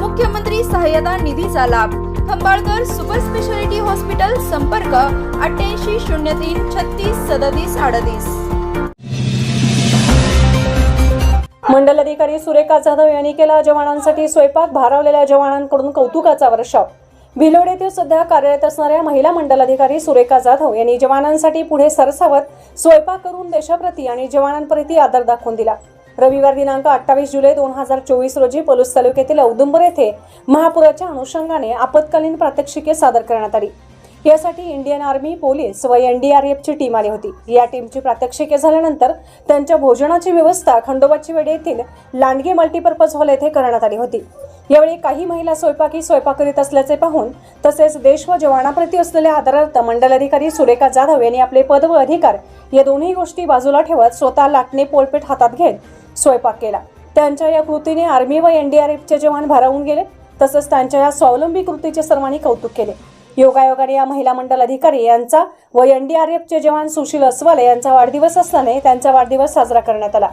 मुख्यमंत्री सहाय्यता निधीचा लाभ. खंबाळकर सुपर स्पेशालिटी हॉस्पिटल संपर्क अठ्ठ्याऐंशी शून्य तीन छत्तीस सदतीस अडतीस. मंडल अधिकारी सुरेखा जाधव यांनी केला जवानांसाठी स्वयंपाक भारावलेल्या जवानांकडून कौतुकाचा वर्षाव. भिलोड येथे सध्या कार्यरत असणाऱ्या महिला मंडल अधिकारी सुरेखा जाधव यांनी जवानांसाठी पुढे सरसावत स्वयंपाक करून देशाप्रती आणि जवानांप्रती आदर दाखवून दिला. रविवार दिनांक अठ्ठावीस जुलै दोन हजार चोवीस रोजी पलूस तालुक्यातील औदुंबर येथे महापुराच्या अनुषंगाने आपत्कालीन प्रात्यक्षिके सादर करण्यात आली. यासाठी इंडियन आर्मी पोलीस व एनडीआरएफची टीम आली होती. या टीमची प्रात्यक्षिके झाल्यानंतर त्यांच्या भोजनाची व्यवस्था खंडोबाची वेडे येथील लांडगे मल्टीपर्पज हॉल येथे करण्यात आली होती. यावेळी काही महिला स्वयंपाकी स्वयंपाक करीत असल्याचे पाहून तसेच देश व जवानाप्रती असलेल्या आदरार्थ मंडल अधिकारी सुरेखा जाधव यांनी आपले पद व अधिकार या दोन्ही गोष्टी बाजूला ठेवत स्वतः लाटणे पोलपेट हातात घेत स्वयंपाक केला. त्यांच्या या कृतीने आर्मी व एनडीआरएफचे जवान भारावून गेले तसंच त्यांच्या या स्वावलंबी कृतीचे सर्वांनी कौतुक केले. योगायोगाने या महिला मंडल अधिकारी यांचा व एनडीआरएफचे जवान सुशील अस्वाले यांचा वाढदिवस असल्याने त्यांचा वाढदिवस साजरा करण्यात आला.